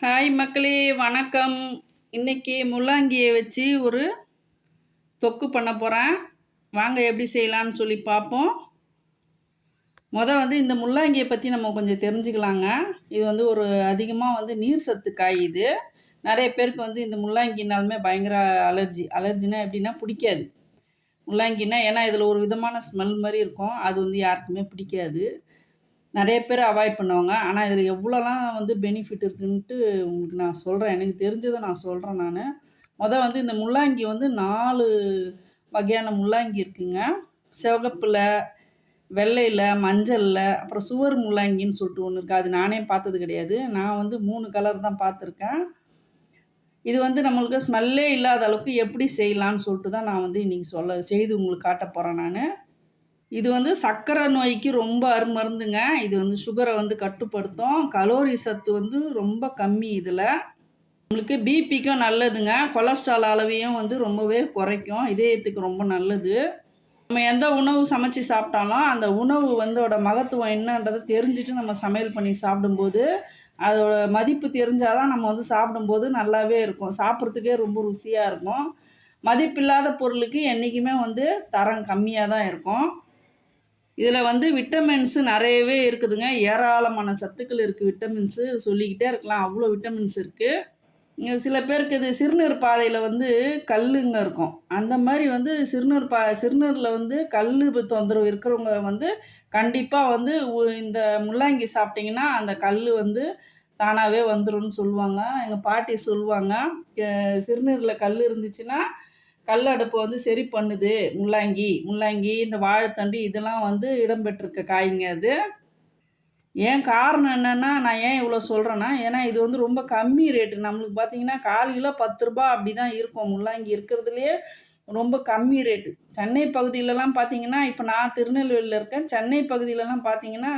Hi மக்களே வணக்கம். இன்றைக்கி முள்ளாங்கியை வச்சு ஒரு தொக்கு பண்ண போகிறேன் வாங்க எப்படி செய்யலான்னு சொல்லி பார்ப்போம். மொதல் வந்து இந்த முள்ளாங்கியை பற்றி நம்ம கொஞ்சம் தெரிஞ்சுக்கலாங்க. இது வந்து ஒரு அதிகமாக வந்து நீர் சத்து காய் இது. நிறைய பேருக்கு வந்து இந்த முள்ளாங்கினாலுமே பயங்கர அலர்ஜி. அலர்ஜினா எப்படின்னா பிடிக்காது. முள்ளாங்கினா ஏன்னா இதில் ஒரு விதமான ஸ்மெல் மாதிரி இருக்கும். அது வந்து யாருக்குமே பிடிக்காது. நிறைய பேர் அவாய்ட் பண்ணுவாங்க. ஆனால் இதில் எவ்வளோலாம் வந்து பெனிஃபிட் இருக்குன்ட்டு உங்களுக்கு நான் சொல்கிறேன் எனக்கு தெரிஞ்சதை நான் சொல்கிறேன் நான். மொதல் வந்து இந்த முள்ளாங்கி வந்து நாலு வகையான முள்ளாங்கி இருக்குங்க. சிவகப்பில் வெள்ளையில் மஞ்சளில் அப்புறம் சுவர் முள்ளாங்கின்னு சொல்லிட்டு ஒன்று இருக்குது அது நானே பார்த்தது கிடையாது. நான் வந்து மூணு கலர் தான் பார்த்துருக்கேன். இது வந்து நம்மளுக்கு ஸ்மெல்லே இல்லாத அளவுக்கு எப்படி செய்யலான்னு சொல்லிட்டு தான் நான் வந்து இன்றைக்கி சொல்ல செய்து உங்களுக்கு காட்ட போகிறேன் நான். இது வந்து சர்க்கரை நோய்க்கு ரொம்ப அருமருந்துங்க. இது வந்து சுகரை வந்து கட்டுப்படுத்தும். கலோரி சத்து வந்து ரொம்ப கம்மி இதில். உங்களுக்கு பிபிக்கும் நல்லதுங்க. கொலஸ்ட்ரால் அளவையும் வந்து ரொம்பவே குறைக்கும். இதயத்துக்கு ரொம்ப நல்லது. நம்ம எந்த உணவு சமைச்சு சாப்பிட்டாலும் அந்த உணவு வந்தோட மகத்துவம் என்னன்றதை தெரிஞ்சுட்டு நம்ம சமையல் பண்ணி சாப்பிடும்போது அதோட மதிப்பு தெரிஞ்சால் தான் நம்ம வந்து சாப்பிடும்போது நல்லாவே இருக்கும். சாப்பிட்றதுக்கே ரொம்ப ருசியாக இருக்கும். மதிப்பில்லாத பொருளுக்கு என்றைக்குமே வந்து தரம் கம்மியாக தான் இருக்கும். இதில் வந்து விட்டமின்ஸு நிறையவே இருக்குதுங்க. ஏராளமான சத்துக்கள் இருக்குது விட்டமின்ஸு சொல்லிக்கிட்டே இருக்கலாம். அவ்வளோ விட்டமின்ஸ் இருக்குது இங்கே சில பேருக்கு இது சிறுநீர் பாதையில் வந்து கல்லுங்க இருக்கும். அந்த மாதிரி வந்து சிறுநீர் பா சிறுநீரில் வந்து கல் தொந்தரவு இருக்கிறவங்க வந்து கண்டிப்பாக வந்து இந்த முள்ளாங்கி சாப்பிட்டிங்கன்னா அந்த கல் வந்து தானாகவே வந்துடும் சொல்லுவாங்க. எங்கள் பாட்டி சொல்லுவாங்க. சிறுநீரில் கல் இருந்துச்சுன்னா கல் அடுப்பு வந்து சரி பண்ணுது. முள்ளாங்கி முள்ளாங்கி இந்த வாழைத்தண்டு இதெல்லாம் வந்து இடம்பெற்றிருக்க காய்ங்க அது. ஏன் காரணம் என்னென்னா நான் ஏன் இவ்வளோ சொல்கிறேன்னா ஏன்னா இது வந்து ரொம்ப கம்மி ரேட்டு. நம்மளுக்கு பார்த்தீங்கன்னா கால் கிலோ பத்து ரூபா அப்படி தான் இருக்கும். முள்ளாங்கி இருக்கிறதுலையே ரொம்ப கம்மி ரேட்டு. சென்னை பகுதியிலலாம் பார்த்தீங்கன்னா இப்போ நான் திருநெல்வேலியில் இருக்கேன். சென்னை பகுதியிலலாம் பார்த்தீங்கன்னா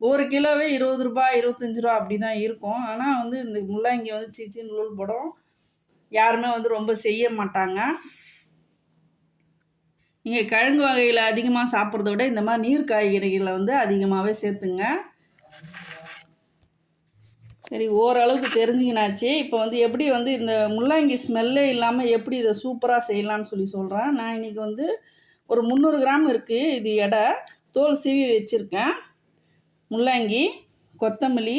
ஒரு கிலோவே இருபது ரூபா இருபத்தஞ்சி ரூபா அப்படி தான் இருக்கும். ஆனால் வந்து இந்த முள்ளாங்கி வந்து சீச்சின்னு நூல் படம் யாருமே வந்து ரொம்ப செய்ய மாட்டாங்க. நீங்கள் கிழங்கு வகையில் அதிகமாக சாப்பிட்றத விட இந்த மாதிரி நீர் காய்கறிகளை வந்து அதிகமாகவே சேர்த்துங்க. சரி ஓரளவுக்கு தெரிஞ்சுக்கினாச்சு. இப்போ வந்து எப்படி வந்து இந்த முள்ளங்கி ஸ்மெல்லே இல்லாமல் எப்படி இதை சூப்பராக செய்யலாம்னு சொல்லி சொல்கிறேன் நான் இன்றைக்கி வந்து ஒரு முந்நூறு கிராம் இருக்குது இது எடை. தோல் சீவி வச்சுருக்கேன். முள்ளங்கி கொத்தமல்லி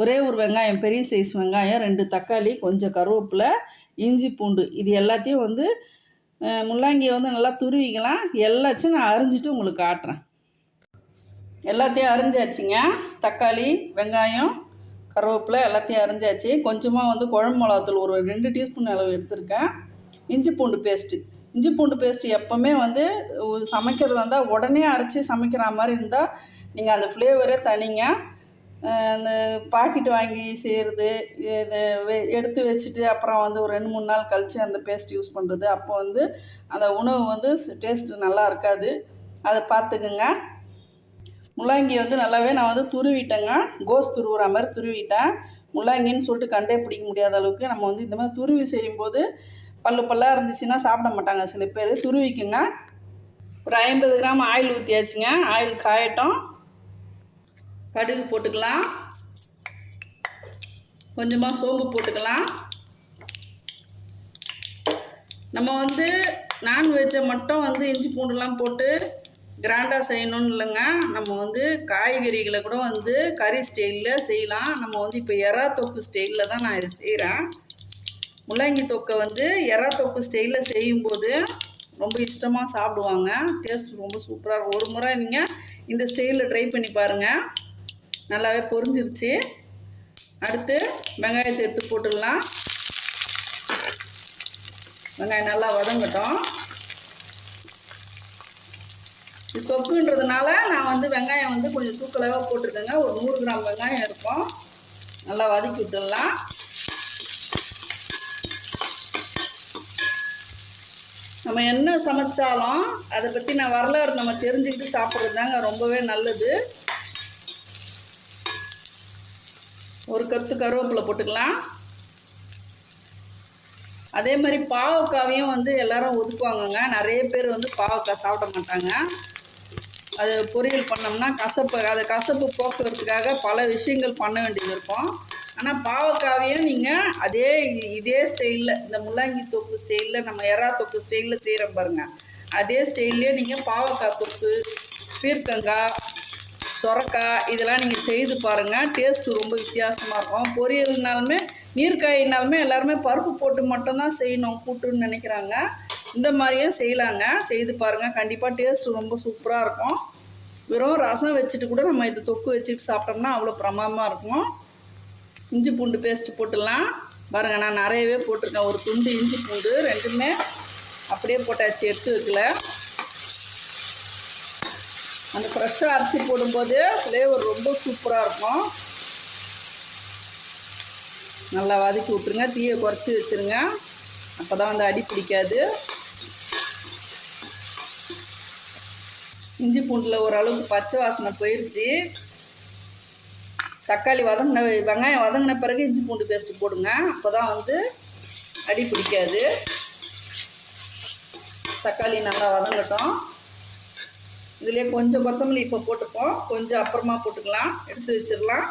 ஒரே ஒரு வெங்காயம் பெரிய சைஸ் வெங்காயம் ரெண்டு தக்காளி கொஞ்சம் கருவேப்பிலை இஞ்சி பூண்டு இது எல்லாத்தையும் வந்து முள்ளாங்கியை வந்து நல்லா துருவிக்கலாம். எல்லாத்தையும் நான் அரிஞ்சிட்டு உங்களுக்கு காட்டுறேன். எல்லாத்தையும் அரிஞ்சாச்சுங்க. தக்காளி வெங்காயம் கருவேப்பிலை எல்லாத்தையும் அரிஞ்சாச்சு. கொஞ்சமாக வந்து குழம்பு மிளகாத்தூள் ஒரு ரெண்டு டீஸ்பூன் அளவு எடுத்திருக்கேன். இஞ்சி பூண்டு பேஸ்ட்டு இஞ்சி பூண்டு பேஸ்ட்டு எப்போவுமே வந்து சமைக்கிறது இருந்தால் உடனே அரைச்சி சமைக்கிற மாதிரி இருந்தால் நீங்கள் அந்த ஃப்ளேவரே தனிங்க. அந்த பாக்கெட் வாங்கி செய்கிறது வெ எடுத்து வச்சுட்டு அப்புறம் வந்து ஒரு ரெண்டு மூணு நாள் கழித்து அந்த பேஸ்ட் யூஸ் பண்ணுறது அப்போ வந்து அந்த உணவு வந்து டேஸ்ட்டு நல்லா இருக்காது. அதை பார்த்துக்குங்க முள்ளாங்கி வந்து நல்லாவே நான் வந்து துருவிட்டேங்க. கோஸ் துருவுற மாதிரி துருவிட்டேன். முள்ளாங்கின்னு சொல்லிட்டு கண்டே பிடிக்க முடியாத அளவுக்கு நம்ம வந்து இந்த மாதிரி துருவி செய்யும்போது பல்லு பல்லாக இருந்துச்சுன்னா சாப்பிட மாட்டாங்க சில பேர். துருவிக்குங்க. ஒரு ஐம்பது கிராம் ஆயில் ஊற்றியாச்சுங்க ஆயில் காயட்டும். கடுகு போட்டுக்கலாம். கொஞ்சமாக சோம்பு போட்டுக்கலாம். நம்ம வந்து நான்வெஜ்ஜை மட்டும் வந்து இஞ்சி பூண்டுலாம் போட்டு கிராண்டாக செய்யணும்னு இல்லைங்க. நம்ம வந்து காய்கறிகளை கூட வந்து கறி ஸ்டைலில் செய்யலாம். நம்ம வந்து இப்போ எறா தொக்கு ஸ்டைலில் தான் நான் இதை செய்கிறேன் முள்ளங்கி தொக்கை வந்து எறா தொக்கு ஸ்டைலில் செய்யும்போது ரொம்ப இஷ்டமாக சாப்பிடுவாங்க. டேஸ்ட் ரொம்ப சூப்பராக இருக்கும். ஒரு முறை நீங்கள் இந்த ஸ்டைலில் ட்ரை பண்ணி பாருங்கள் நல்லாவே பொரிஞ்சிருச்சு. அடுத்து வெங்காயத்தை எடுத்து போட்டுடலாம். வெங்காயம் நல்லா வதங்கட்டும். இது தொக்குன்றதுனால நான் வந்து வெங்காயம் வந்து கொஞ்சம் தூக்கலாக போட்டிருக்கேங்க. ஒரு நூறு கிராம் வெங்காயம் இருக்கும். நல்லா வதக்கி விட்டுடலாம். நம்ம என்ன சமைச்சாலும் அதை பற்றி நான் வரலாறு நம்ம தெரிஞ்சுக்கிட்டு சாப்பிட்றது தாங்க ரொம்பவே நல்லது. ஒரு கத்து கருவேப்பிலை போட்டுக்கலாம். அதே மாதிரி பாவக்காவையும் வந்து எல்லாரும் ஒதுக்குவாங்கங்க. நிறைய பேர் வந்து பாவக்காய் சாப்பிட மாட்டாங்க. அது பொரியல் பண்ணோம்னா கசப்பு அதை கசப்பு போக்குறதுக்காக பல விஷயங்கள் பண்ண வேண்டியது இருக்கும். ஆனால் பாவக்காவையும் நீங்கள் அதே இதே ஸ்டைலில் இந்த முள்ளங்கி தொக்கு ஸ்டைலில் நம்ம எறா தொக்கு ஸ்டைலில் செய்கிறோம் பாருங்கள் அதே ஸ்டைல்லையே நீங்கள் பாவக்காய் தொக்கு பீர்க்கங்காய் சொரக்காய் இதெல்லாம் நீங்கள் செய்து பாருங்கள் டேஸ்ட்டு ரொம்ப வித்தியாசமாக இருக்கும். பொரியல்னாலுமே நீர்க்காயினாலுமே எல்லாருமே பருப்பு போட்டு மட்டும்தான் செய்யணும் கூட்டுன்னு நினைக்கிறாங்க. இந்த மாதிரியும் செய்யலாங்க. செய்து பாருங்கள் கண்டிப்பாக டேஸ்ட் ரொம்ப சூப்பராக இருக்கும். வெறும் ரசம் வச்சுட்டு கூட நம்ம இது தொக்கு வச்சுட்டு சாப்பிட்டோம்னா அவ்வளோ பிரமாதமாக இருக்கும். இஞ்சி பூண்டு பேஸ்ட்டு போட்டுடலாம். பாருங்கள் நான் நிறையவே போட்டிருக்கேன். ஒரு துண்டு இஞ்சி பூண்டு ரெண்டுமே அப்படியே போட்டாச்சு எடுத்து வைக்கல. அந்த ஃப்ரெஷ்ஷாக அரிசி போடும்போது ஃப்ளேவர் ரொம்ப சூப்பராக இருக்கும். நல்லா வதக்கி விட்ருங்க தீயை குறைச்சி வச்சுருங்க. அப்போ தான் வந்து அடி பிடிக்காது. இஞ்சி பூண்டில் ஓரளவுக்கு பச்சை வாசனை போயிடுச்சு தக்காளி வதங்கின வெங்காயம் வதங்கின பிறகு இஞ்சி பூண்டு பேஸ்ட்டு போடுங்க. அப்போ தான் வந்து அடி பிடிக்காது. தக்காளி நல்லா வதங்கட்டும். இதுலேயே கொஞ்சம் கொத்தமல்லி இப்போ போட்டுப்போம். கொஞ்சம் அப்புறமா போட்டுக்கலாம். எடுத்து வச்சிடலாம்.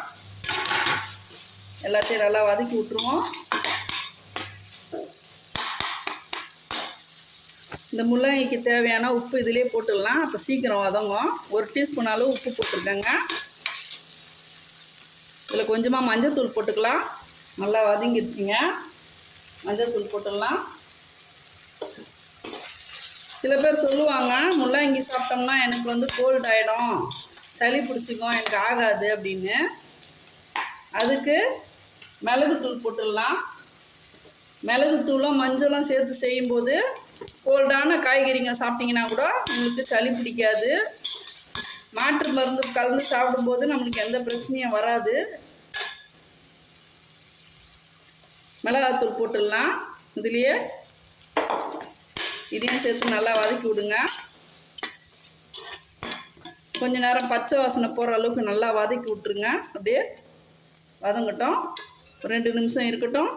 எல்லாத்தையும் நல்லா வதக்கி விட்ருவோம் இந்த முள்ளங்கிக்கு தேவையான உப்பு இதிலே போட்டுடலாம். அப்போ சீக்கிரம் வதங்கும். ஒரு டீஸ்பூன் அளவு உப்பு போட்டிருக்கேங்க. இதில் கொஞ்சமாக மஞ்சத்தூள் போட்டுக்கலாம். நல்லா வதங்கிடுச்சிங்க. மஞ்சத்தூள் போட்டுடலாம். சில பேர் சொல்லுவாங்க முள்ளங்கி சாப்பிட்டோம்னா எனக்கு வந்து கோல்ட் ஆகிடும் சளி பிடிச்சிக்கும் எனக்கு ஆகாது அப்படின்னு. அதுக்கு மிளகுத்தூள் போட்டுடலாம். மிளகுத்தூளும் மஞ்சளும் சேர்த்து செய்யும்போது கோல்டான காய்கறிங்க சாப்பிட்டிங்கன்னா கூட உங்களுக்கு சளி பிடிக்காது. மாற்று மருந்து கலந்து சாப்பிடும்போது நம்மளுக்கு எந்த பிரச்சனையும் வராது. மிளகாத்தூள் போட்டுடலாம். இதுலேயே இதையும் சேர்த்து நல்லா வதக்கி விடுங்க. கொஞ்ச நேரம் பச்சை வாசனை போகிற அளவுக்கு நல்லா வதக்கி விட்ருங்க அப்படியே வதங்கட்டும். ரெண்டு நிமிஷம் இருக்கட்டும்.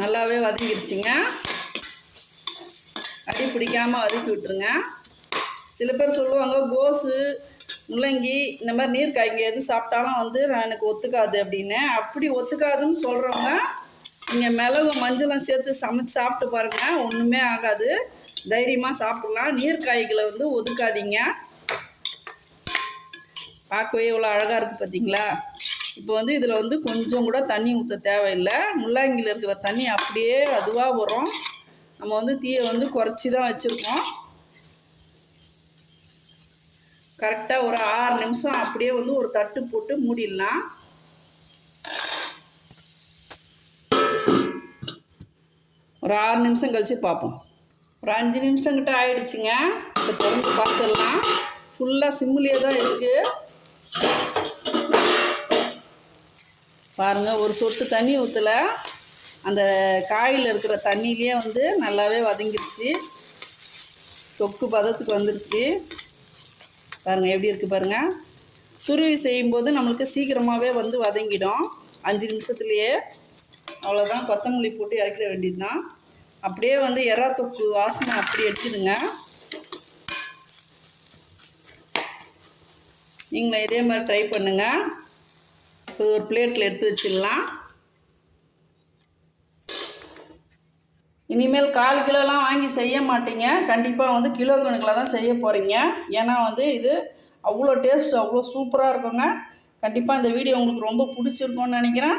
நல்லாவே வதங்கிருச்சுங்க. அடி பிடிக்காமல் வதக்கி விட்டுருங்க. சில பேர் சொல்லுவாங்க கோஸு முள்ளங்கி இந்த மாதிரி நீர் காய்ங்க எது சாப்பிட்டாலும் வந்து எனக்கு ஒத்துக்காது அப்படின்னு. அப்படி ஒத்துக்காதுன்னு சொல்கிறவங்க நீங்கள் மிளகு மஞ்சளும் சேர்த்து சமைச்சு சாப்பிட்டு பாருங்கள் ஒன்றுமே ஆகாது. தைரியமாக சாப்பிட்லாம். நீர் காய்களை வந்து ஒதுக்காதீங்க. பார்க்கவே இவ்வளோ அழகாக இருக்குது பார்த்தீங்களா இப்போ வந்து இதில் வந்து கொஞ்சம் கூட தண்ணி ஊற்ற தேவையில்லை. முள்ளாங்கியில் இருக்கிற தண்ணி அப்படியே அதுவாக வரும். நம்ம வந்து தீயை வந்து குறைச்சி தான் வச்சுருக்கோம். கரெக்டாக ஒரு ஆறு நிமிஷம் அப்படியே வந்து ஒரு தட்டு போட்டு மூடிடலாம். ஒரு ஆறு நிமிஷம் கழித்து பார்ப்போம். ஒரு அஞ்சு நிமிஷம் கிட்ட ஆயிடுச்சுங்க. இப்போ திறந்து பார்த்துடலாம். ஃபுல்லாக சிம்மிலே தான் இருக்குது பாருங்கள் ஒரு சொட்டு தண்ணி ஊற்றல அந்த காயில் இருக்கிற தண்ணியிலே வந்து நல்லாவே வதங்கிடுச்சு தொக்கு பதத்துக்கு வந்துருச்சு. பாருங்கள் எப்படி இருக்குது பாருங்கள் துருவி செய்யும்போது நம்மளுக்கு சீக்கிரமாகவே வந்து வதங்கிடும். அஞ்சு நிமிஷத்துலேயே. அவ்வளோதான் கொத்தமல்லி போட்டு இறக்கிட வேண்டியது தான் அப்படியே வந்து எறா தொக்கு வாசனை அப்படி எடுத்துடுங்க நீங்களும் இதே மாதிரி ட்ரை பண்ணுங்கள் இப்போ ஒரு பிளேட்டில் எடுத்து வச்சிடலாம். இனிமேல் கால் கிலோலாம் வாங்கி செய்ய மாட்டீங்க. கண்டிப்பாக வந்து கிலோ கணக்கில் தான் செய்ய போகிறீங்க ஏன்னா வந்து இது அவ்வளோ டேஸ்ட் அவ்வளோ சூப்பராக இருக்குங்க. கண்டிப்பாக இந்த வீடியோ உங்களுக்கு ரொம்ப பிடிச்சிருக்கும்னு நினைக்கிறேன்.